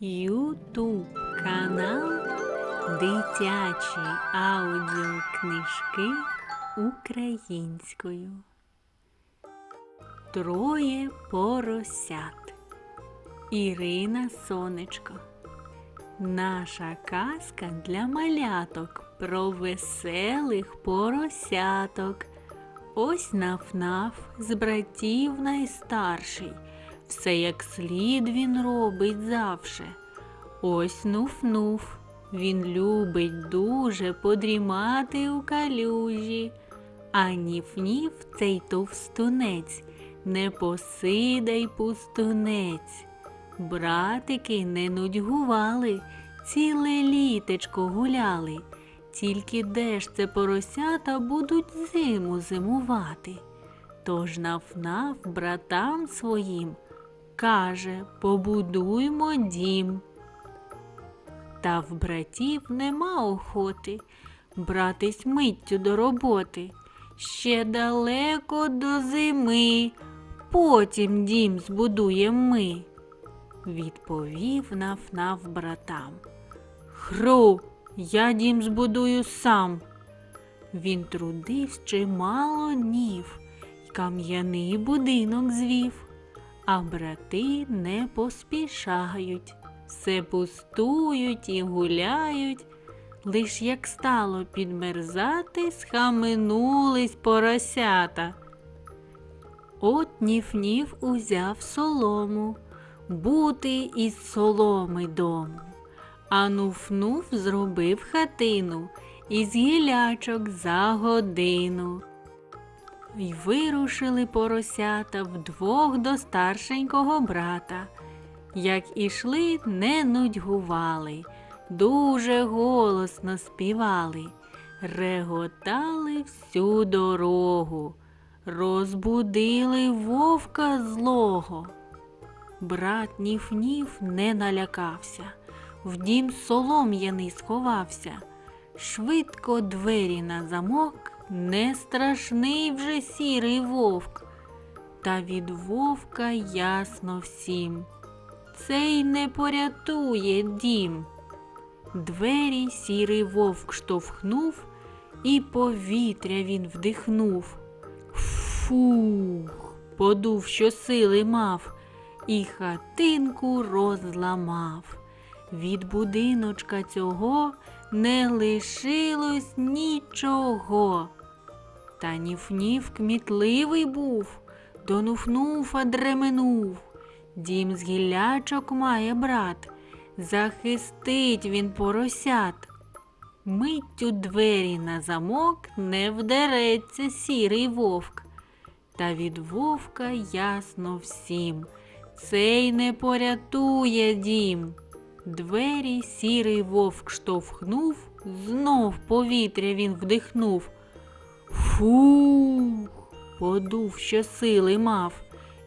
Ютуб канал Дитячі аудіокнижки українською. Троє поросят. Ірина Сонечко. Наша казка для маляток про веселих поросяток. Ось наф-наф з братів найстарший. Все як слід він робить завше. Ось нуф-нуф. Він любить дуже подрімати у калюжі. А ніф-ніф цей товстунець, не посидай пустунець. Братики не нудьгували, ціле літечко гуляли. Тільки де ж це поросята будуть зиму зимувати. Тож наф-наф братам своїм каже побудуймо дім. Та в братів нема охоти братись миттю до роботи. Ще далеко до зими, потім дім збудуєм ми. Відповів наф-наф братам. Хру, я дім збудую сам. Він трудився чимало днів, й кам'яний будинок звів, а брати не поспішають, все пустують і гуляють. Лиш як стало підмерзати, схаменулись поросята. От ніф-ніф узяв солому, бути із соломи дому. А нуф-нуф зробив хатину із гілячок за годину. Й вирушили поросята вдвох до старшенького брата. Як ішли, не нудьгували, дуже голосно співали, реготали всю дорогу, розбудили вовка злого. Брат Ніф-Ніф не налякався, в дім солом'яний сховався. Швидко двері на замок, не страшний вже сірий вовк. Та від вовка ясно всім. Цей не порятує дім. Двері сірий вовк штовхнув, і повітря він вдихнув. Фух, подув, що сили мав, і хатинку розламав. Від будиночка цього не лишилось нічого. Та ніф-ніф кмітливий був, до нуф-нуфа дременув. Дім з гіллячок має брат, захистить він поросят. Миттю двері на замок не вдереться сірий вовк. Та від вовка ясно всім, цей не порятує дім. Двері сірий вовк штовхнув, знов повітря він вдихнув. Фух, подув, що сили мав,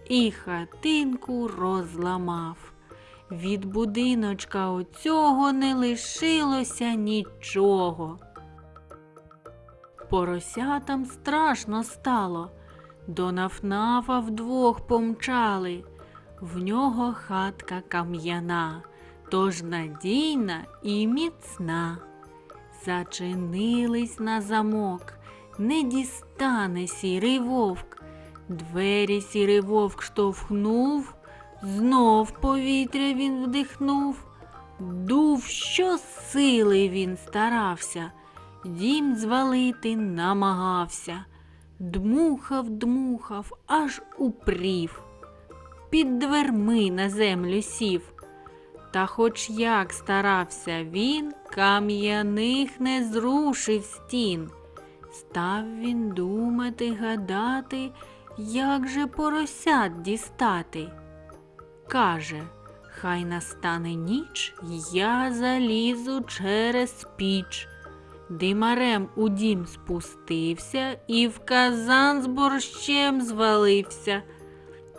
і хатинку розламав. Від будиночка оцього не лишилося нічого. Поросятам страшно стало, до нафнафа вдвох помчали, в нього хатка кам'яна тож надійна і міцна. Зачинились на замок, не дістане сірий вовк. Двері сірий вовк штовхнув, знов повітря він вдихнув, дув, що сили він старався, дім звалити намагався, дмухав, дмухав, аж упрів. Під дверми на землю сів. Та хоч як старався він, кам'яних не зрушив стін. Став він думати, гадати, як же поросят дістати. Каже, хай настане ніч, я залізу через піч. Димарем у дім спустився і в казан з борщем звалився,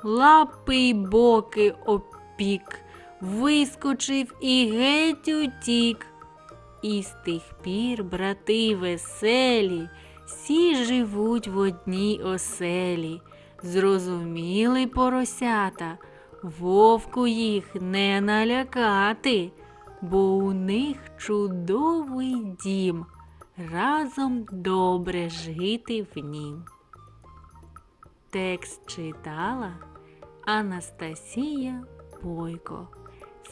лапи й боки опік вискочив і геть утік. І з тих пір, брати веселі, всі живуть в одній оселі. Зрозуміли поросята, Вовку їх не налякати, бо у них чудовий дім, разом добре жити в нім. Текст читала Анастасія Бойко.